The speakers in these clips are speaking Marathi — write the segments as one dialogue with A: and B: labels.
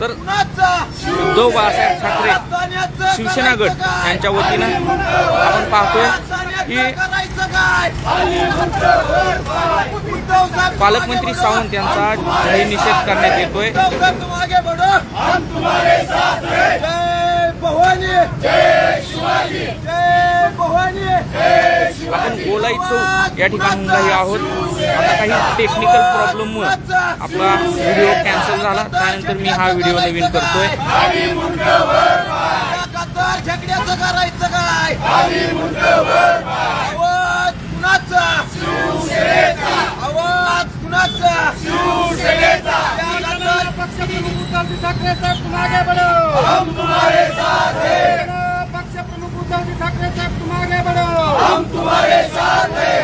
A: तर उद्धव बाळासाहेब ठाकरे शिवसेना गट यांच्या वतीनं आपण पाहतोय की पालकमंत्री सावंत यांचा जाहीर निषेध करण्यात येतोय. चौक या ठिकाणी आहोत. आता काही टेक्निकल प्रॉब्लेममुळे आपला व्हिडिओ कॅन्सल झाला. त्यानंतर मी हा व्हिडिओ नवीन करतोय.
B: झगड्याचं करायचं काय आवाज कुणाचा आवाज कुणाचा ठाकरे साहेब आगे बढ़ो हम तुम्हारे साथ हैं पक्षप्रमुख उद्धवजी ठाकरे साहेब तुम आगे बढ़ो हम तुम्हारे साथ हैं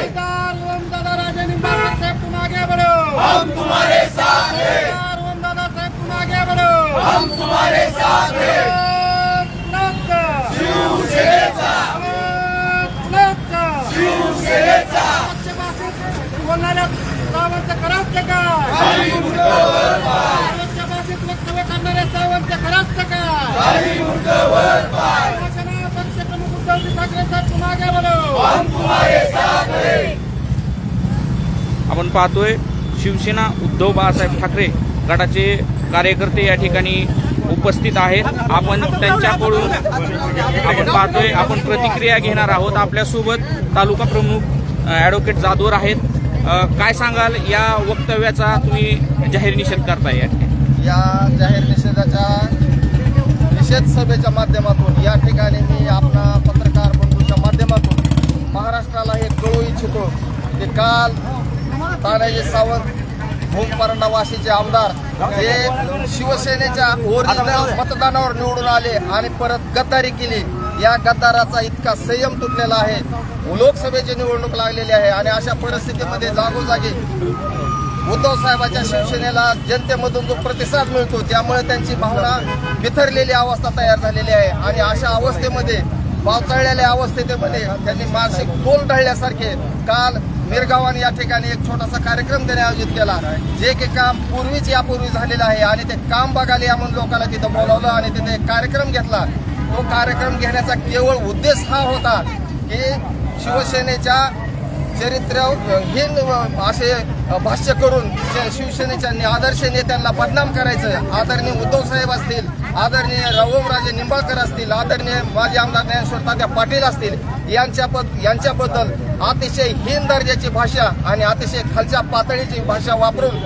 B: ओम दादा राजे निंबाळकर साहेब तुम आगे बढ़ो हम तुम्हारे साथ हैं ओम दादा साहेब तुम आगे बढ़ो हम तुम्हारे साथ हैं शिवसेनेचा शिवसेनेचा शिवसेनेचा बोलणाऱ्या सावंत करायचं काय भाषेत वक्तव्य करणाऱ्या सावंत करायचं काय शिवसेना पक्षप्रमुख उद्धवजी ठाकरे साहेब तुम आगे बढ़ो
A: आपण पाहतोय शिवसेना उद्धव बाळासाहेब ठाकरे गटाचे कार्यकर्ते या ठिकाणी उपस्थित आहेत. आपण त्यांच्याकडून आपण पाहतोय आपण प्रतिक्रिया घेणार आहोत. आपल्यासोबत तालुका प्रमुख ॲडव्होकेट जाधवर आहेत. काय सांगाल? या वक्तव्याचा तुम्ही जाहीर निषेध करताय या ठिकाणी.
C: या जाहीर निषेधाच्या निषेध सभेच्या माध्यमातून या ठिकाणी मी आपला पत्रकार बंधूच्या माध्यमातून महाराष्ट्राला हे कळू इच्छितो की काल तानाजी सावंत भूमपरंडा वाशीचे आमदार हे शिवसेनेच्या ओरिजिनल मतदानावर निवडून आले आणि परत गद्दारी केली. या गद्दाराचा इतका संयम तुटलेला आहे. लोकसभेची निवडणूक लागलेली आहे आणि अशा परिस्थितीमध्ये जागोजागी उद्धव साहेबांच्या शिवसेनेला जनतेमधून जो प्रतिसाद मिळतो त्यामुळे त्यांची भावना बिथरलेली अवस्था तयार झालेली आहे. आणि अशा अवस्थेमध्ये पावसाळलेल्या अवस्थेमध्ये त्यांनी मानसिक तोल ढळल्यासारखे काल मिरगावान या ठिकाणी एक छोटासा कार्यक्रम त्याने आयोजित केला जे की काम पूर्वीच यापूर्वी झालेलं आहे. आणि ते काम बघायला या म्हणून लोकांना तिथं बोलावलं आणि तिथे एक कार्यक्रम घेतला. तो कार्यक्रम घेण्याचा केवळ उद्देश हा होता की शिवसेनेच्या चरित्र हे असे भाष्य करून शिवसेनेच्या नि- आदर्श नेत्यांना बदनाम करायचं आदरणीय उद्धव साहेब असतील आदरणीय रघुवराजे निंबाळकर असतील आदरणीय माजी आमदार ज्ञानेश्वर तात्या पाटील असतील यांच्या पद यांच्याबद्दल अतिशय हीन दर्जाची भाषा आणि अतिशय खालच्या पातळीची भाषा वापरून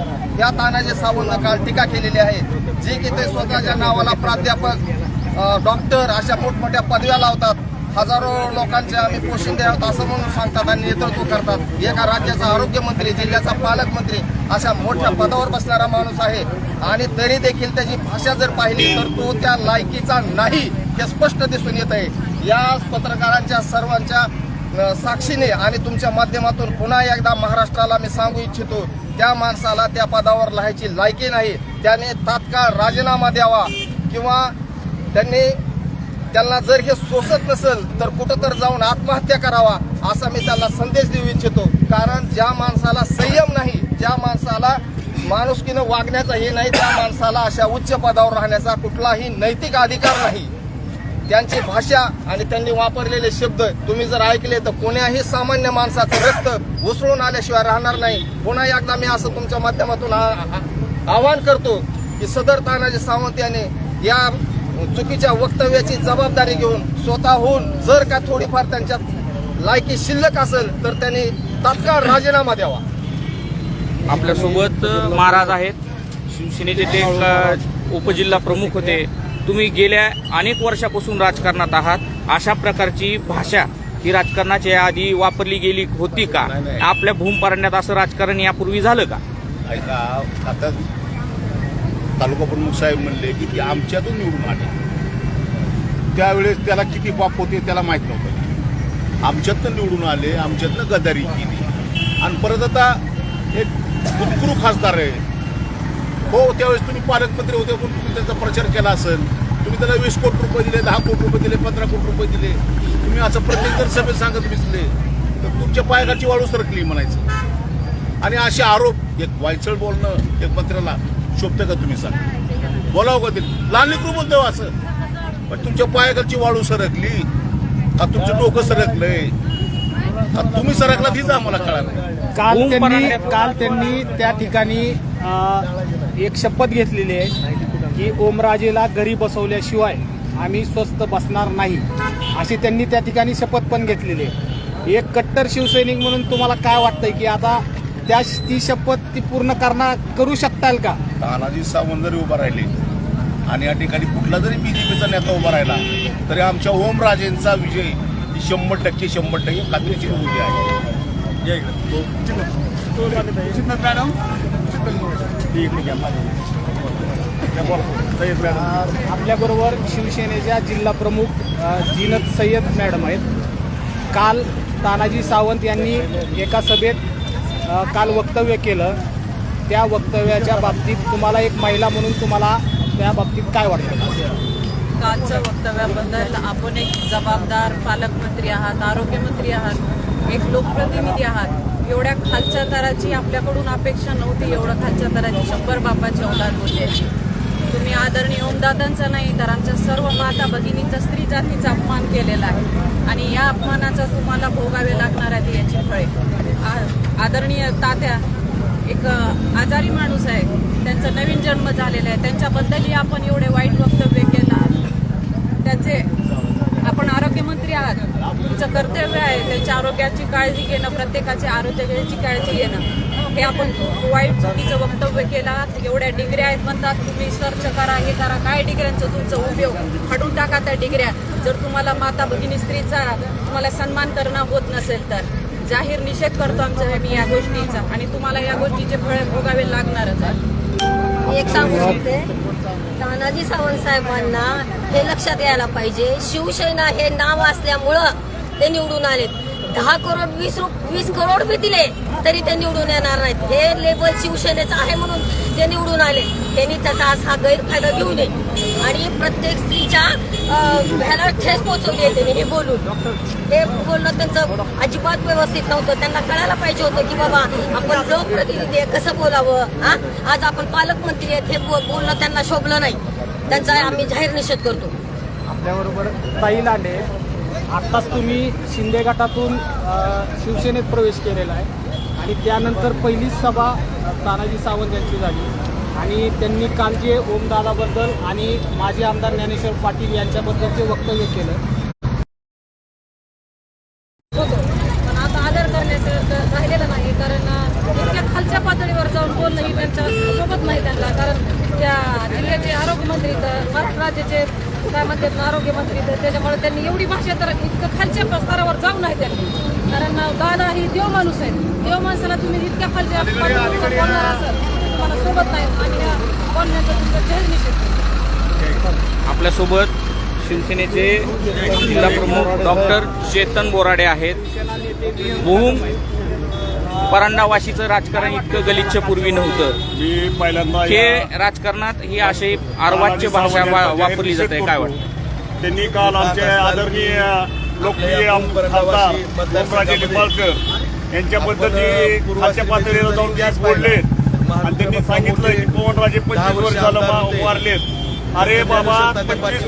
C: या तानाजी सावंतनं काल टीका केलेली आहे. जी की ते स्वतःच्या नावाला प्राध्यापक डॉक्टर अशा मोठमोठ्या पदव्या लावतात. हजारो लोकांचे आम्ही पोशिंदे आहोत असं म्हणून सांगतात आणि नेतृत्व करतात. एका राज्याचा आरोग्यमंत्री जिल्ह्याचा पालकमंत्री अशा मोठ्या पदावर बसणारा माणूस आहे. आणि तरी देखील त्याची भाषा जर पाहिली तर तो त्या लायकीचा नाही हे स्पष्ट दिसून येत आहे. या पत्रकारांच्या सर्वांच्या साक्षीने आणि तुमच्या माध्यमातून पुन्हा एकदा महाराष्ट्राला मी सांगू इच्छितो त्या माणसाला त्या पदावर राहायची लायकी नाही. त्याने तात्काळ राजीनामा द्यावा किंवा त्यांनी त्यांना जर हे सोसत नसेल तर कुठं तर जाऊन आत्महत्या करावा असा मी त्याला संदेश देऊ इच्छितो. कारण ज्या माणसाला संयम नाही ज्या माणसाला माणुसकीनं वागण्याचा हे नाही त्या माणसाला अशा उच्च पदावर राहण्याचा कुठलाही नैतिक अधिकार नाही. त्यांची भाषा आणि त्यांनी वापरलेले शब्द तुम्ही जर ऐकले तर कोण्याही सामान्य माणसाचं रक्त उसळून आल्याशिवाय राहणार नाही. पुन्हा एकदा मी असं तुमच्या माध्यमातून आ- आवाहन करतो की सदर तानाजी सावंत याने या चुकीच्या वक्तव्याची जबाबदारी घेऊन स्वतःहून जर का थोडीफार त्यांच्यात लायकी शिल्लक असेल तर त्यांनी तात्काळ राजीनामा द्यावा.
A: आपल्यासोबत महाराज आहेत. शिवसेनेचे ते उपजिल्हा प्रमुख होते. तुम्ही गेल्या अनेक वर्षापासून राजकारणात आहात. अशा प्रकारची भाषा ही राजकारणाच्या आधी वापरली गेली होती का. आपल्या भूमपारण्यात असं राजकारण यापूर्वी झालं का?
D: ऐका आता तालुका प्रमुख साहेब म्हणले की ती आमच्यातून निवडून आले. त्यावेळेस त्याला किती बाप होते त्याला माहीत नव्हतं. आमच्यातनं निवडून आले आमच्यातनं गदारी केली. आणि परत आता एक कुतकुरू खासदार आहे. हो त्यावेळेस तुम्ही पालकमंत्री होते पण तुम्ही त्यांचा प्रचार केला असेल. तुम्ही त्याला वीस कोटी रुपये दिले दहा कोटी रुपये दिले पंधरा कोटी रुपये दिले. तुम्ही असं प्रत्येक जर सभेत सांगत बिसले तर तुमच्या पायाखालची वाळू सरकली म्हणायचं. आणि असे आरोप एक वायचळ बोलणं एक मंत्र्याला शोभतं का तुम्ही सांगा? बोलावं का ते? लहान लेकरू बोलतो असं. पण तुमच्या पायाकडची वाळू सरकली. का तुमचं डोकं सरकलंय. का तुम्ही सरकला तीच आम्हाला कळा
E: काल त्यांनी काल त्यांनी त्या ठिकाणी एक शपथ घेतलेली आहे की ओमराजेला घरी बसवल्याशिवाय आम्ही स्वस्त बसणार नाही. अशी त्यांनी त्या ठिकाणी शपथ पण घेतलेली आहे. एक कट्टर शिवसैनिक म्हणून तुम्हाला काय वाटतंय की आता त्या ती शपथ ती पूर्ण करणार करू शकताल का?
D: तानाजी सावंत जरी उभा राहिले आणि या ठिकाणी कुठला जरी बीजेपीचा नेता उभा राहिला तरी आमच्या ओमराजेंचा विजय ही शंभर टक्के शंभर टक्के खात्रीची उभी आहे.
E: आपल्याबरोबर शिवसेनेच्या जिल्हा प्रमुख जीनत सय्यद मॅडम आहेत. काल तानाजी सावंत यांनी एका सभेत काल वक्तव्य केलं. त्या वक्तव्याच्या बाबतीत तुम्हाला एक महिला म्हणून तुम्हाला त्या बाबतीत काय वाटतं?
F: कालच्या वक्तव्याबद्दल आपण एक जबाबदार पालकमंत्री आहात आरोग्यमंत्री आहात एक लोकप्रतिनिधी आहात. एवढ्या खालच्या तराची आपल्याकडून अपेक्षा नव्हती एवढं खालच्या तराची शंभर बापाची औलाद होते. तुम्ही आदरणीय ओमदादांचा नाही तर आमच्या सर्व माता भगिनींचा स्त्री जातीचा अपमान केलेला आहे. आणि या अपमानाचा तुम्हाला भोगावे लागणार आहेत याची फळे. आ- आदरणीय तात्या एक आजारी माणूस आहे. त्यांचा नवीन जन्म झालेला आहे. त्यांच्याबद्दलही आपण एवढे वाईट वक्तव्य केलं त्याचे आपण आरोग्यमंत्री आहात. तुमचं कर्तव्य आहे त्यांच्या आरोग्याची काळजी घेणं प्रत्येकाच्या आरोग्याची काळजी घेणं. हे आपण खूप वाईट चुकीचं वक्तव्य केला एवढ्या डिग्र्या आहेत म्हणतात तुम्ही सर्च करा हे करा. काय डिग्र्यांचं तुमचं उपयोग? हटून टाका त्या डिग्र्या. जर तुम्हाला माता भगिनी स्त्रीचा तुम्हाला सन्मान करणं होत नसेल तर. जाहीर निषेध करतो आमचा मी या गोष्टीचा. आणि तुम्हाला या गोष्टीचे फळ भोगावे लागणारच आहे.
G: एक सांगू शकते. तानाजी सावंत साहेबांना हे लक्षात यायला पाहिजे. शिवसेना हे नाव असल्यामुळं ते निवडून आले दहा करोड वीस वीस करोड बी दिले तरी ते निवडून येणार नाहीत. हे लेबल शिवसेनेचं आहे म्हणून ते निवडून आले. त्यांनी त्याचा आज हा गैरफायदा घेऊ नये. आणि प्रत्येक स्त्रीच्या ह्याला ठेस पोहोचवली आहे त्यांनी हे बोलून. हे बोलणं त्यांचं अजिबात व्यवस्थित नव्हतं. त्यांना कळायला पाहिजे होतं की बाबा आपण लोकप्रतिनिधी आहे कसं बोलावं? हा? आज आपण पालकमंत्री आहेत हे बोलणं त्यांना शोभलं नाही. त्यांचा आम्ही जाहीर निषेध करतो.
E: आपल्याबरोबर ताई लांडे आत्ताच तुम्ही शिंदे गटातून शिवसेनेत प्रवेश केलेला आहे. आणि त्यानंतर पहिलीच सभा तानाजी सावंत यांची झाली. आणि त्यांनी काल जे ओमदादाबद्दल आणि माजी आमदार ज्ञानेश्वर पाटील यांच्याबद्दल जे वक्तव्य केलं.
F: हो, हो. पण आता आदर करण्याचं राहिलेलं नाही कारण इतक्या खालच्या पातळीवर जाऊन बोलणं ही त्यांच्यासोबत नाही त्यांना. कारण त्या जिल्ह्याचे आरोग्यमंत्री तर महाराष्ट्र राज्याचे काय म्हणतात ना आरोग्यमंत्री तर त्याच्यामुळे त्यांनी एवढी भाषा तर इतकं खालच्या स्तरावर जाऊ नाही त्यांनी. कारण दादा ही देव माणूस आहे देव माणसाला तुम्ही इतक्या खालच्या बोलणार असाल तुम्हाला सोबत नाही. आणि ह्या बोलण्याचा तुमचा जाहीर निषेध.
A: आपल्यासोबत शिवसेनेचे जिल्हा प्रमुख डॉक्टर चेतन बोराडे आहेत. भूम परांडावाशीचं राजकारण इतकं गलिच्छ पूर्वी नव्हतं.
H: मी पहिल्यांदा
A: हे राजकारणात ही अशी अर्वाच्य भाषा वा- वापरली जाते काय वाटतं?
H: त्यांनी काल आमचे आदरणीय लोकप्रिय खासदार ओमराजे निंबाळकर यांच्याबद्दल जे खालच्या पातळीला जाऊन जे बोलले आणि त्यांनी सांगितलं की पवनराजे पंचवीस वर्ष झालं वारलेत. अरे बाबा पंचवीस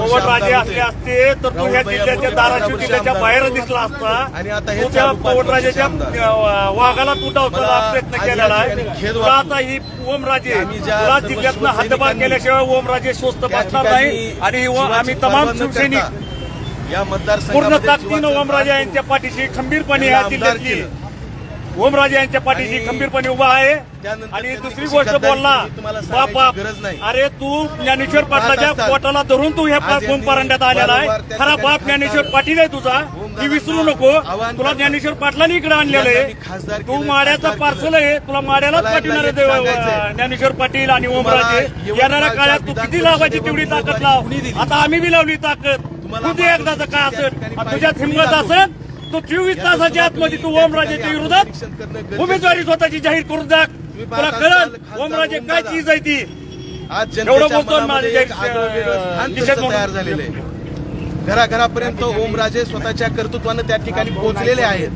H: पवनराजे असले असते तर तू ह्या जिल्ह्याच्या धाराशिव जिल्ह्याच्या बाहेर दिसला असता तू त्या पवनराजेच्या वाघाला तुटावचा प्रयत्न केलेला आहे. तुला आता ही ओमराजे तुला जिल्ह्यातनं हद्दपार केल्याशिवाय ओमराजे स्वस्त बसणार नाही आणि आम्ही तमाम शिवसैनिक
I: या
H: पूर्ण ताकदीनं ओमराजे यांच्या पाठीशी खंबीरपणे या जिल्ह्यातली ओमराजे यांच्या पाठीशी खंबीरपणे उभा आहे. आणि दुसरी गोष्ट बोलला बाप बाप अरे तू ज्ञानेश्वर पाटलाच्या पोटाला धरून तू ह्या भूम परांड्यात आलेला आहे. खरा बाप ज्ञानेश्वर पाटील आहे तुझा ती विसरू नको. तुला ज्ञानेश्वर पाटलाने इकडे आणलेलं आहे. तू माड्याचा पार्सल आहे. तुला माड्यालाच पाठवणार ज्ञानेश्वर पाटील आणि ओमराजे. येणाऱ्या काळात तू किती लावायची तेवढी ताकद लाव. आता आम्ही बी लावली ताकद. तू दे एकदाचं काय असेल? तुझ्यात हिंमत असेल तो चोवीस तासाच्या आतमध्ये तू ओमराजेच्या विरोधात उमेदवारी स्वतःची जाहीर करून दाख तुला ओमराजे काय चीज आहे ती?
I: आज
H: एवढं
I: जनतेच्या
H: बोलतो निषेध.
I: तयार झालेलं घराघरापर्यंत ओमराजे स्वतःच्या कर्तृत्वानं त्या ठिकाणी पोहोचलेले आहेत.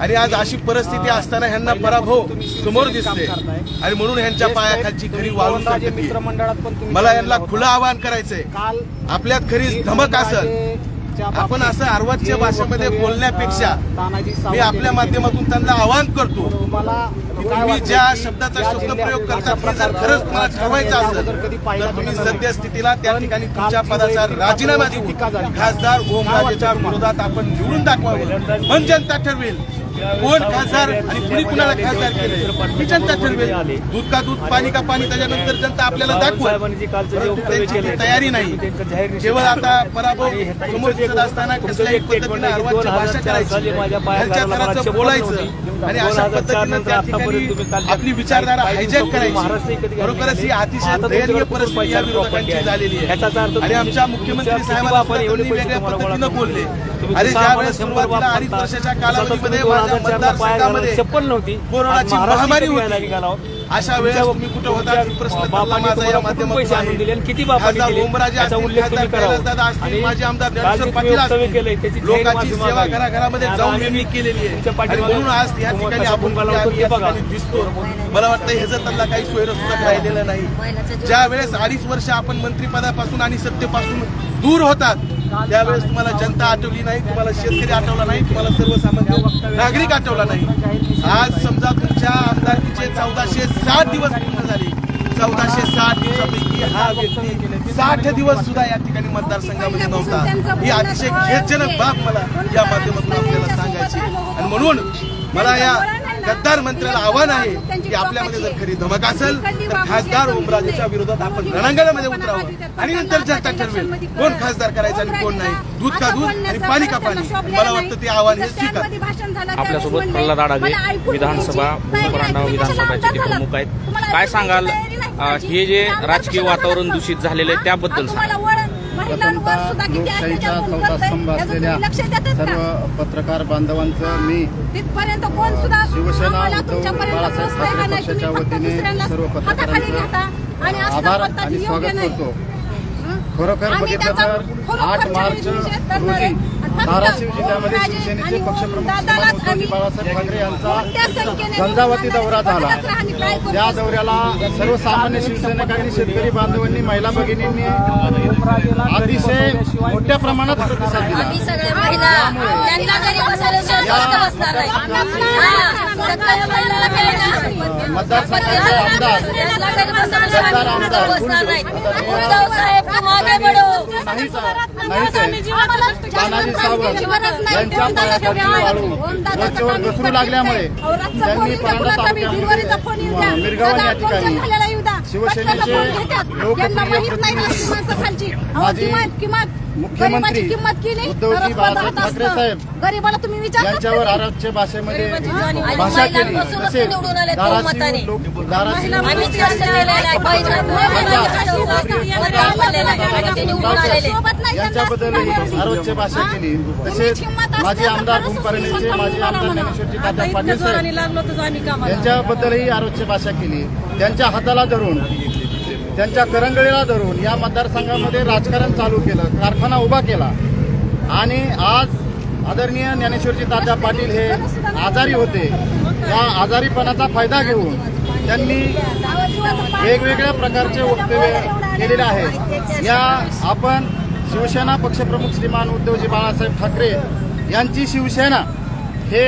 I: आणि आज अशी परिस्थिती असताना ह्यांना पराभव समोर दिसते आणि म्हणून ह्यांच्या पायाखालची खरी वाळू
E: ओमराजे
I: सरकते.
E: मित्रमंडळात पण तुम्ही
I: मला यांना खुलं आवाहन करायचंय. आपल्यात खरी धमक असेल. आपण असं अर्वाच्या भाषेमध्ये बोलण्यापेक्षा मी आपल्या माध्यमातून त्यांना आवाहन करतो तुम्ही ज्या शब्दाचा शब्दप्रयोग करतात जर खरंच तुम्हाला ठरवायचं असेल तर तुम्ही सद्यस्थितीला त्या ठिकाणी तुमच्या पदाचा राजीनामा देऊन खासदार ओमराजेच्या विरोधात आपण निवडून दाखवावं. पण जनता ठरवेल. कोण? खासदार आणि कुणी कुणाला खासदार केले ही जनता ठरवेल. दूध का दूध पाणी का पाणी त्याच्यानंतर जनता आपल्याला दाखवेल. तयारी नाही. केवळ आता पराभव समोर दिसत असताना कसल्याही पद्धतीने अर्वाची भाषा करायची. घरच्या घराचं बोलायचं. आणि अशा पद्धतीनं त्या ठिकाणी आपली विचारधारा हायजॅक करायची. खरोखरच ही अतिशय दयनीय परिस्थिती या विरोधकांची झालेली आहे. आणि आमच्या मुख्यमंत्री साहेबांना वेगळ्या पद्धतीनं बोलले? अरे ज्या वेळेस सुरुवातीला अडीच वर्षाच्या कालावधीमध्ये मतदारसंघामध्ये
J: चप्पल नव्हती.
I: कोरोनाची महामारी होती. अशा वेळेस तुम्ही कुठे होता? प्रश्न माझा या माध्यमातून आहे.
J: किती
I: ओमराजे असतील,
J: आणि
I: माजी आमदार ज्ञानेश्वर पाटील असतील. लोकांची सेवा. घराघरामध्ये जाऊन नेमणी केलेली आहे. म्हणून आज या ठिकाणी आपण दिसतो. मला वाटतं ह्याचं त्यांना काही सोयरसुद्धा राहिलेलं नाही. ज्या वेळेस अडीच वर्ष आपण मंत्रिपदापासून आणि सत्तेपासून दूर होतात त्यावेळेस तुम्हाला जनता आठवली नाही तुम्हाला शेतकरी आठवला नाही तुम्हाला सर्वसामान्य नागरिक आठवला नाही. आज समजा तुमच्या आमदारकीचे चौदाशे साठ दिवस पूर्ण झाले. चौदाशे साठ दिवसापैकी हा व्यक्ती साठ दिवस सुद्धा या ठिकाणी मतदारसंघामध्ये नव्हता. ही अतिशय खेदजनक बाब मला या माध्यमातून आपल्याला सांगायची आणि म्हणून मला या गद्दार मंत्र्याला आव्हान आहे की आपल्यामध्ये जर खरी धमक असेल तर खासदार ओमराजेच्या विरोधात आपण रणांगणामध्ये उतरावं. आणि नंतर जनता ठरवेल. कोण खासदार करायचं आणि कोण नाही? दूध का दूध आणि पाणी का पाणी? मला वाटतं ते आव्हान हे स्वीकार.
A: आपल्यासोबत प्रल्हाद आडागे विधानसभा भूमपरांडा विधानसभाचे ते प्रमुख आहेत. काय सांगाल? हे जे राजकीय वातावरण दूषित झालेलं आहे त्याबद्दल सांगा.
K: प्रथमतः लोकशाहीचा चौथा स्तंभ असलेल्या सर्व पत्रकार बांधवांचं मी
B: तिथपर्यंत कोण सुद्धा
K: शिवसेना उद्धव बाळासाहेब ठाकरे पक्षाच्या वतीने सर्व पत्रकारांचं
B: आणि
K: आभार स्वागत. करतो? खरोखर बघितलं तर आठ मार्च. रोजी धाराशिव जिल्ह्यामध्ये शिवसेनेचे पक्षप्रमुख बाळासाहेब ठाकरे यांचा झंझावाती दौरा झाला. त्या दौऱ्याला सर्वसामान्य शिवसैनिकांनी शेतकरी बांधवांनी महिला भगिनींनी अतिशय मोठ्या प्रमाणात प्रतिसाद दिला
G: बसणार नाही हा, बसणार नाही उद्धव साहेब
K: वरचेवर घसरू लागल्यामुळे त्यांनी परांडा तालुक्यामध्ये मिरगावन या ठिकाणी शिवसेनेचे लोकप्रिय प्रतिनिधी मुख्यमंत्री उद्धवजी बाळासाहेब ठाकरे साहेब
B: गरीबाला तुम्ही विचार
K: यांच्यावर भाषेमध्ये भाषा केली.
G: महिलांपासूनच
K: तसेच
G: निवडून आले
K: लोक धाराशिव
G: केलेलं आहे
K: यांच्याबद्दलही भाषा केली. तसेच माजी आमदार भूमपर्णीचे माजी आमदार ज्ञानेश्वरजी तात्या पाटील साहेब यांच्याबद्दलही आरोग्य भाषा केली. त्यांच्या हाताला धरून त्यांच्या करंगळीला धरून या मतदारसंघामध्ये राजकारण चालू केलं कारखाना उभा केला. आणि आज आदरणीय ज्ञानेश्वरजी तात्या पाटील हे आजारी होते. या आजारीपणाचा फायदा घेऊन त्यांनी वेगवेगळ्या प्रकारचे वक्तव्य केलेले आहेत. या आपण शिवसेना पक्षप्रमुख श्रीमान उद्धवजी बाळासाहेब ठाकरे यांची शिवसेना हे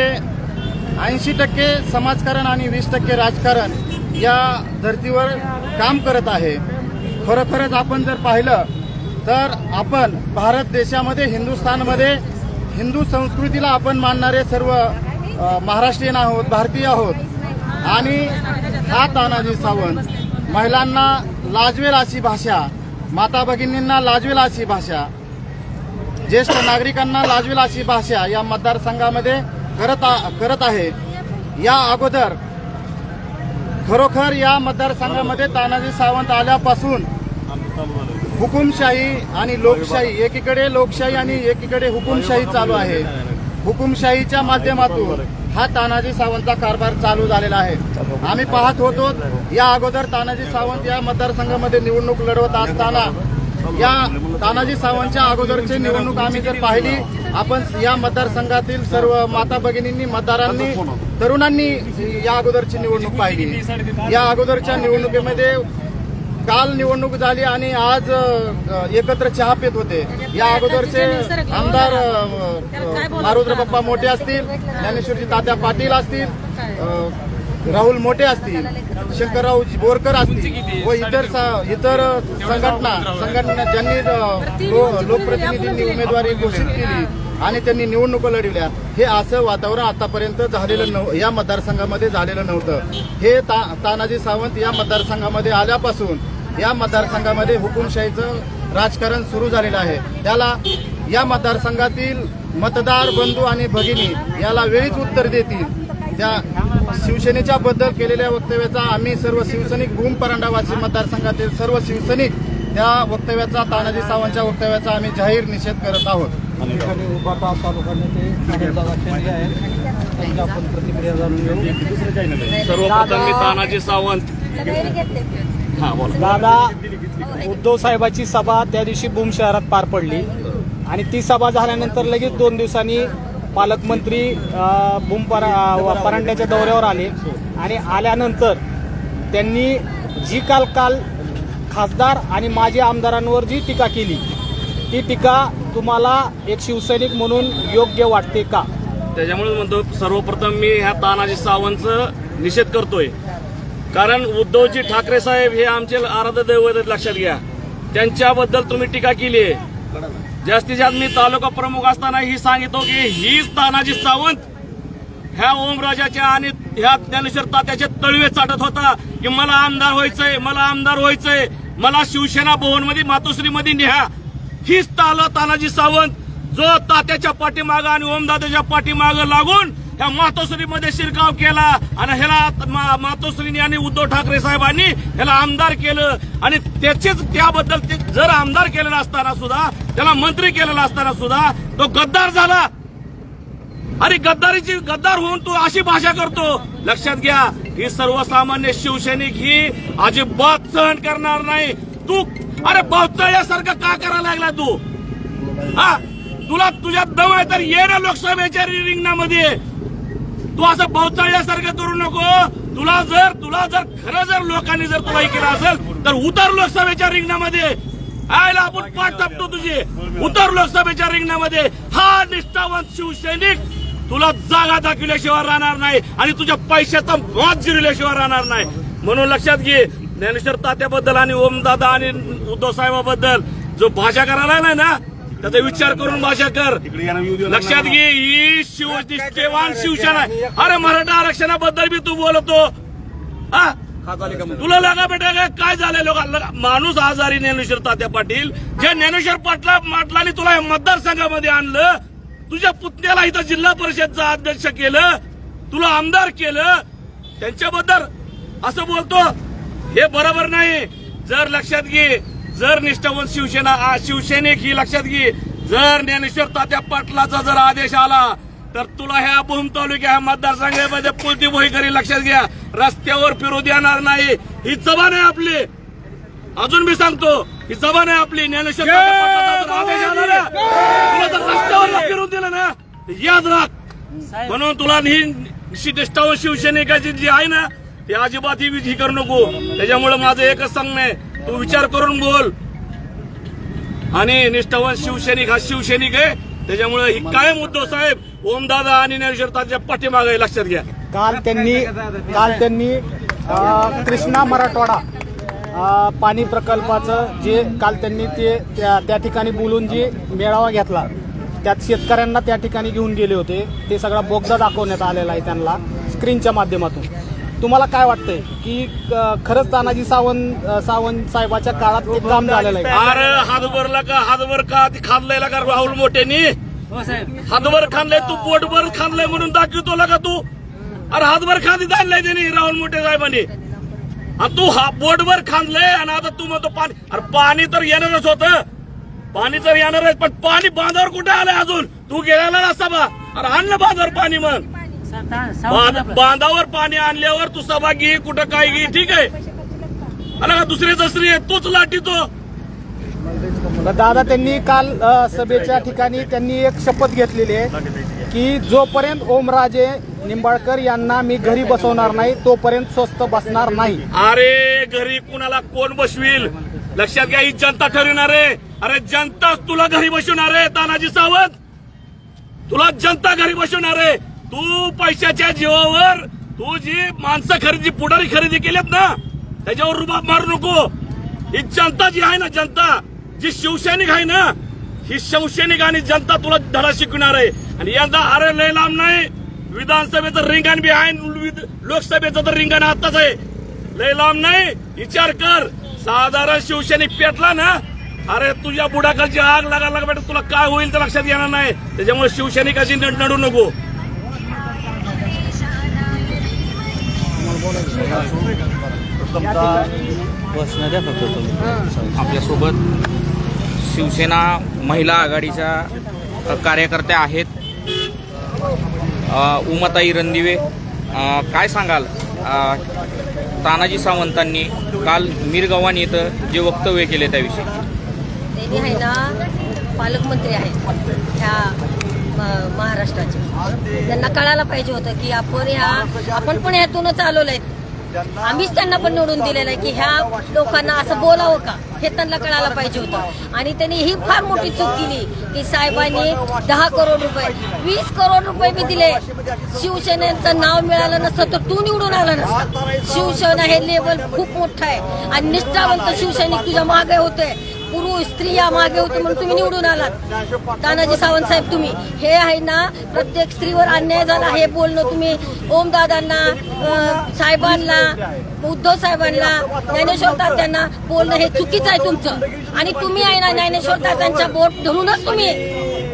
K: ऐंशी टक्के समाजकारण आणि वीस टक्के राजकारण या धर्तीवर काम करत आहे. खरोखरच आपण जर पाहिलं तर आपण भारत देशामध्ये हिंदुस्थानमध्ये हिंदू संस्कृतीला आपण मानणारे सर्व महाराष्ट्रीयन आहोत भारतीय आहोत. आणि हा तानाजी सावंत महिलांना लाजवेल अशी भाषा माता भगिनींना लाजवेल अशी भाषा ज्येष्ठ नागरिकांना लाजवेल अशी भाषा या मतदारसंघामध्ये करत आ- करत आहे. या अगोदर खरोखर या मतदारसंघामध्ये तानाजी सावंत आल्यापासून हुकुमशाही आणि लोकशाही एकीकडे लोकशाही आणि एकीकडे हुकुमशाही चालू आहे. हुकुमशाहीच्या माध्यमातून हा तानाजी सावंतचा कारभार चालू झालेला आहे. आम्ही पाहत होतो या अगोदर तानाजी सावंत या मतदारसंघामध्ये निवडणूक लढवत असताना या तानाजी सावंतच्या अगोदरची निवडणूक आम्ही जर पाहिली आपण या मतदारसंघातील सर्व माता भगिनींनी मतदारांनी तरुणांनी या अगोदरची निवडणूक पाहिली. या अगोदरच्या निवडणुकीमध्ये काल निवडणूक झाली आणि आज एकत्र चहा पित होते. या अगोदरचे आमदार मारुद्र बाप्पा मोठे असतील ज्ञानेश्वरजी तात्या पाटील असतील राहुल मोठे असतील शंकरराव बोरकर असतील व इतर इतर संघटना संघटना ज्यांनी लोकप्रतिनिधींनी उमेदवारी घोषित केली. आणि त्यांनी निवडणुका लढविल्या. हे असं वातावरण आतापर्यंत झालेलं नव या मतदारसंघामध्ये झालेलं नव्हतं. हे ता तानाजी सावंत या मतदारसंघामध्ये आल्यापासून या मतदारसंघामध्ये हुकुमशाहीचं राजकारण सुरू झालेलं आहे. त्याला या मतदारसंघातील मतदार बंधू आणि भगिनी याला वेळीच उत्तर देतील. त्या शिवसेनेच्या बद्दल केलेल्या वक्तव्याचा आम्ही सर्व शिवसैनिक भूम परांडावासी मतदारसंघातील सर्व शिवसैनिक त्या वक्तव्याचा तानाजी सावंतच्या वक्तव्याचा आम्ही जाहीर निषेध करत आहोत.
L: सर्वप्रथम मी तानाजी सावंत. हा बोला.
E: दादा उद्धव साहेबाची सभा त्या दिवशी भूम शहरात पार पडली. आणि ती सभा झाल्यानंतर लगेच दोन दिवसांनी पालकमंत्री भूम परांड्याच्या दौऱ्यावर आले. आणि आल्यानंतर त्यांनी जी काल काल खासदार आणि माजी आमदारांवर जी टीका केली ती टीका तुम्हाला एक शिवसैनिक म्हणून योग्य वाटते का?
L: त्याच्यामुळे म्हणतो सर्वप्रथम मी ह्या तानाजी सावंतचं निषेध करतोय. कारण उद्धवजी ठाकरे साहेब हे आमचे आराध्य दैवत लक्षात घ्या. त्यांच्याबद्दल तुम्ही टीका केली आहे. जास्तीत जास्त मी तालुका प्रमुख असताना ही सांगितो की हीच तानाजी सावंत ह्या ओमराजाच्या आणि ह्या ज्ञानेश्वर तात्याचे तळवे चाटत होता की मला आमदार व्हायचंय मला आमदार व्हायचंय मला शिवसेना भवनमध्ये मातोश्रीमध्ये मातोश्री न्या हीच ताल तानाजी सावंत जो तात्याच्या पाठीमागं आणि ओमदादाच्या पाठीमागं लागून त्या मातोश्रीमध्ये शिरकाव केला आणि ह्याला मा- मातोश्रीने आणि उद्धव ठाकरे साहेबांनी ह्याला आमदार केलं. आणि त्याचेच त्याबद्दल ते जर आमदार केलेला असताना सुद्धा त्याला मंत्री केलेला असताना सुद्धा तो गद्दार झाला. अरे गद्दारीची गद्दार होऊन तू अशी भाषा करतो. लक्षात घ्या ही सर्वसामान्य शिवसैनिक ही अजिबात सहन करणार नाही. तू? अरे पावसाळ्यासारखं का करायला लागला तू? हा? तुला तुझ्या दम आहे तर ये ना लोकसभेच्या रिंगणामध्ये. तू असं पावसाळ्यासारखं करू नको. तुला जर तुला जर खरं जर लोकांनी जर तुला केलं असेल तर उतर लोकसभेच्या रिंगणामध्ये. आयला आपण पाठ टाकतो तुझे. उतर लोकसभेच्या रिंगणामध्ये. हा निष्ठावंत शिवसैनिक तुला जागा दाखविल्याशिवाय राहणार नाही आणि तुझ्या पैशाचा मत जिरल्याशिवाय राहणार नाही. म्हणून लक्षात घे ज्ञानेश्वर तात्याबद्दल आणि ओमदादा आणि उद्धव साहेबाबद्दल जो भाषा करायला नाही ना त्याचा विचार करून भाषा कर. लक्षात घे ही शिवनिष्ठेवान शिवसेना. अरे मराठा आरक्षणाबद्दल बी तू बोलतो. हा? तुला लागा बेटा काय काय झालंय लोक? माणूस आजारी ज्ञानेश्वर तात्या पाटील. जे ज्ञानेश्वर पाटला पाटलांनी तुला मतदारसंघामध्ये आणलं तुझ्या पुतण्याला इथं जिल्हा परिषदचा अध्यक्ष केलं तुला आमदार केलं त्यांच्याबद्दल असं बोलतो. हे बरोबर नाही. जर लक्षात घे जर निष्ठावंत शिवसेना आ- शिवसैनिक ही लक्षात घे जर ज्ञानेश्वर तात्या पाटलाचा जर आदेश आला तर तुला ह्या भूम तालुक्या ह्या मतदारसंघामध्ये पुलती भोईकरी लक्षात घ्या. रस्त्यावर फिरू देणार नाही. ही जबान आहे आपली. अजून मी सांगतो ही जबान आहे आपली. ज्ञानेश्वर तात्या पाटलाचा जर आदेश आला ना तुला जर रस्त्यावर फिरून दिलं ना याद राख. म्हणून तुला ही निष्ठावंत शिवसैनिकाची जी आहे ना ते अजिबात ही विधी करू नको. त्याच्यामुळे माझं एकच सांगणं आहे तू विचार करून बोल. आणि निष्ठावंत शिवसैनिक हा शिवसैनिक आहे. त्याच्यामुळे ही कायम उद्धव साहेब ओमदादा आणि ज्ञानेश्वर तात्या पाठीमागे लक्षात घ्या.
E: काल त्यांनी काल त्यांनी कृष्णा मराठवाडा पाणी प्रकल्पाचं जे काल त्यांनी ते त्या त्या ठिकाणी बोलून जे मेळावा घेतला त्यात शेतकऱ्यांना त्या ठिकाणी घेऊन गेले होते. ते सगळा बोगदा दाखवण्यात आलेला आहे त्यांना स्क्रीनच्या माध्यमातून. तुम्हाला काय वाटतंय की खरंच तानाजी सावंत सावंत साहेबाच्या काळात ते काम झालेलं आहे?
L: अरे हातभरला का हातभर का ती खाल्लाय का राहुल मोठ्यानी हातभर खाल्लंय तू पोटभर खाल्लंय म्हणून दाखवतो का तू? अरे हातभर खांदी आणलाय त्यांनी राहुल मोठे साहेबांनी. आणि तू हा बोटभर खांदलंय आणि आता तू म्हणतो पाणी अरे पाणी तर येणारच होत. पाणी तर येणार आहे पण पाणी बांधावर कुठे आलंय अजून? तू गेलेला नसता बा. अरे आणलं बांधावर पाणी मग बांधावर पाणी आणल्यावर तू सभा घे कुठं काय घे ठीक आहे? आला का दुसरे दसरी आहे तोच लाटी तो
E: दादा त्यांनी काल सभेच्या ठिकाणी त्यांनी एक शपथ घेतलेली आहे की जोपर्यंत ओमराजे निंबाळकर यांना मी घरी बसवणार नाही तोपर्यंत स्वस्त बसणार नाही.
L: अरे घरी कुणाला कोण बसविल? लक्षात घ्या ही जनता ठरविणार आहे. अरे जनताच तुला घरी बसवणार आहे तानाजी सावंत. तुला जनता घरी बसवणार आहे. तू पैशाच्या जीवावर तू जी माणसं खरेदी पुढारी खरेदी केलेत ना त्याच्यावर रुबाब मारू नको. ही जनता जी आहे ना जनता जी शिवसैनिक आहे ना ही शिवसैनिक आणि जनता तुला धडा शिकवणार आहे. आणि यंदा अरे लय लांब नाही विधानसभेचं रिंगण बी आहे लोकसभेचं तर रिंगण आताच आहे. लय लांब नाही विचार कर. साधारण शिवसैनिक पेटला ना अरे तुझ्या बुडाखालची आग लागायला लागा बेटा तुला काय होईल तर लक्षात येणार नाही. त्याच्यामुळे शिवसैनिकाची नको.
A: आपल्यासोबत शिवसेना महिला आघाडीच्या कार्यकर्त्या आहेत. अ, उमाताई रणदिवे. काय सांगाल? तानाजी सावंतांनी काल मिरगव्हाण येतं जे वक्तव्य केले त्याविषयी.
G: त्यांनी आहे ना पालकमंत्री आहेत. ह्या महाराष्ट्राचे. त्यांना कळायला पाहिजे होतं की आपण ह्या आपण पण ह्यातूनच आलेलो आहेत. आम्हीच त्यांना पण निवडून दिलेलं आहे की ह्या लोकांना असं बोलावं का? हे त्यांना कळायला पाहिजे होतं. आणि त्यांनी ही फार मोठी चूक केली की साहेबांनी दहा करोड रुपये वीस करोड रुपये मी दिले. शिवसेनेचं नाव मिळालं नसतं तर तू निवडून आला नसता. शिवसेना हे लेवल खूप मोठं आहे. आणि निष्ठावंत शिवसैनिक तुझ्या मागे होते. पुरुष स्त्रिया मागे होते म्हणून तुम्ही निवडून आलात. तानाजी सावंत साहेब तुम्ही. हे आहे ना प्रत्येक स्त्रीवर अन्याय झाला हे बोलणं तुम्ही ओमदादांना दादांना साहेबांना उद्धव साहेबांना ज्ञानेश्वर तात्यांना बोलणं हे चुकीचं आहे तुमचं. आणि तुम्ही आहे ना ज्ञानेश्वर तात्यांच्या बोट धरूनच तुम्ही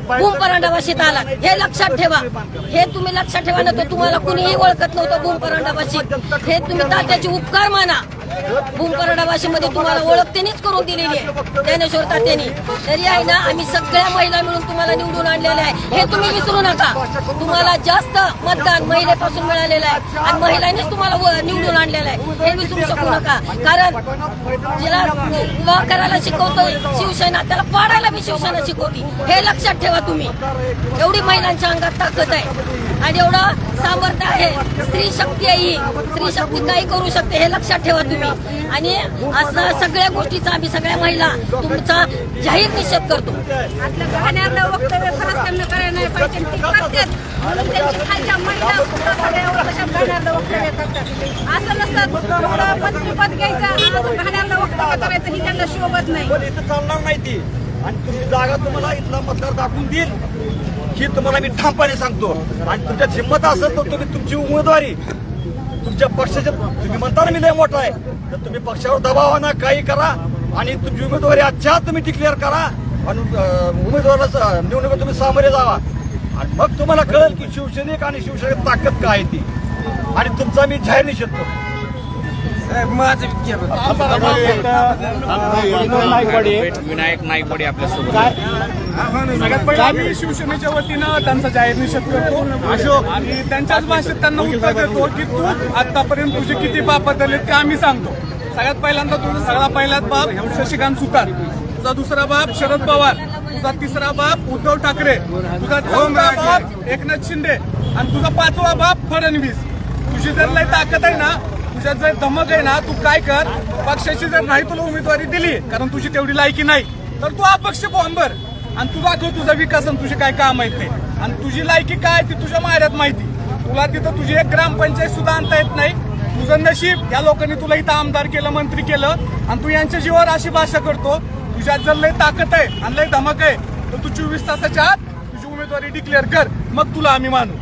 G: भूम परांडावाशीत आला हे लक्षात ठेवा. हे तुम्ही लक्षात ठेवा ना तर तुम्हाला कुणीही ओळखत नव्हतं भूम परांडावाशीत हे तुम्ही तात्याचे उपकार माना. भूम भाषेमध्ये तुम्हाला ओळख त्यांनीच करून दिलेली आहे. ज्ञानेश्वर तात्यांनी. तरी आहे ना आम्ही सगळ्या महिला मिळून तुम्हाला निवडून आणलेल्या आहे. हे तुम्ही विसरू नका. तुम्हाला जास्त मतदान महिलेपासून मिळालेलं आहे. आणि महिलांनीच तुम्हाला व- निवडून आणलेलं आहे. हे विसरू शकू नका. कारण जिला विवाह करायला शिकवतोय शिवसेना त्याला पाडायला बी शिवसेना शिकवती. हे लक्षात ठेवा तुम्ही. एवढी महिलांच्या अंगात ताकद आहे. आणि एवढं सामर्थ्य आहे. स्त्री शक्ती आहे ही. स्त्री शक्ती काही करू शकते हे लक्षात ठेवा तुम्ही. आणि असं सगळ्या गोष्टीचा आम्ही सगळ्या महिला तुमचा जाहीर निषेध करतो.
M: वक्तव्य खरंच त्यांना करायला नाही पाहिजे. ती करतात म्हणून त्यांची खालच्या महिला सुद्धा सगळ्या तशा घाण्यारलं वक्तव्य करतात. असं नसतं एवढं मंत्रीपद घ्यायचं असं घाण्यारलं वक्तव्य करायचं ही त्यांना शोभत नाही.
L: चालणार नाही ती. आणि तुमची जागा तुम्हाला इथला मतदार दाखवून देईल. ही तुम्हाला मी ठामपणे सांगतो. आणि तुमच्या हिंमत असेल तर तुम्ही तुमची उमेदवारी तुमच्या पक्षाच्या तुम्ही म्हणता ना मी लय मोठा आहे तर तुम्ही पक्षावर दबाव आणा काही करा आणि तुमची उमेदवारी आजच्या तुम्ही डिक्लेअर करा आणि उमेदवाराला स- निवडणुकीत तुम्ही सामोरे जावा. आणि मग तुम्हाला कळेल की शिवसैनिक आणि शिवसेनेची ताकद काय ती. आणि तुमचा मी जाहीर निषेध करतो.
A: विनायक नाईकवाडे आपल्यासोबत
E: काय
N: सगळ्यात आम्ही शिवसेनेच्या वतीनं त्यांचा जाहीर निषेध करतो अशोक आणि त्यांच्याच भाषेत त्यांना उत्तर देतो की तू आतापर्यंत तुझे किती बाप बदलले ते आम्ही सांगतो सगळ्यात पहिल्यांदा तुझा सगळा पहिलाच बाप शशिकांत सुतार तुझा दुसरा बाप शरद पवार तुझा तिसरा बाप उद्धव ठाकरे तुझा चौथा बाप एकनाथ शिंदे आणि तुझा पाचवा बाप फडणवीस तुझी जर लय ताकद आहे ना तुझ्यात जर धमक आहे ना तू काय कर? पक्षाची जर नाही तुला उमेदवारी दिली कारण तुझी तेवढी लायकी नाही तर तू अपक्ष बॉम्बर. आणि तू दाखव तुझा विकास आणि तुझे काय काम आहेत ते. आणि तुझी लायकी काय ती तुझ्या माऱ्यात माहिती. तुला तिथं तुझी एक ग्रामपंचायत सुद्धा आणता येत नाही. तुझं नशीब या लोकांनी तुला इथं आमदार केलं मंत्री केलं आणि तू यांच्या जीवावर अशी भाषा करतो तुझ्यात जर लय ताकद आहे आणि लय धमक आहे तर तू चोवीस तासाच्या आत तुझी उमेदवारी डिक्लेअर कर. मग तुला आम्ही मानू.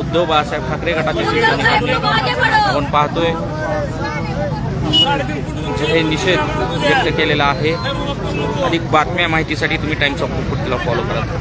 G: उद्धव
A: बाळासाहेब ठाकरे गटाचे शिवसेना आपण पाहतोय. हे निषेध व्यक्त केलेला आहे. अधिक बातम्या माहितीसाठी तुम्ही टाइम्स ऑफ कुर्तीला फॉलो करा.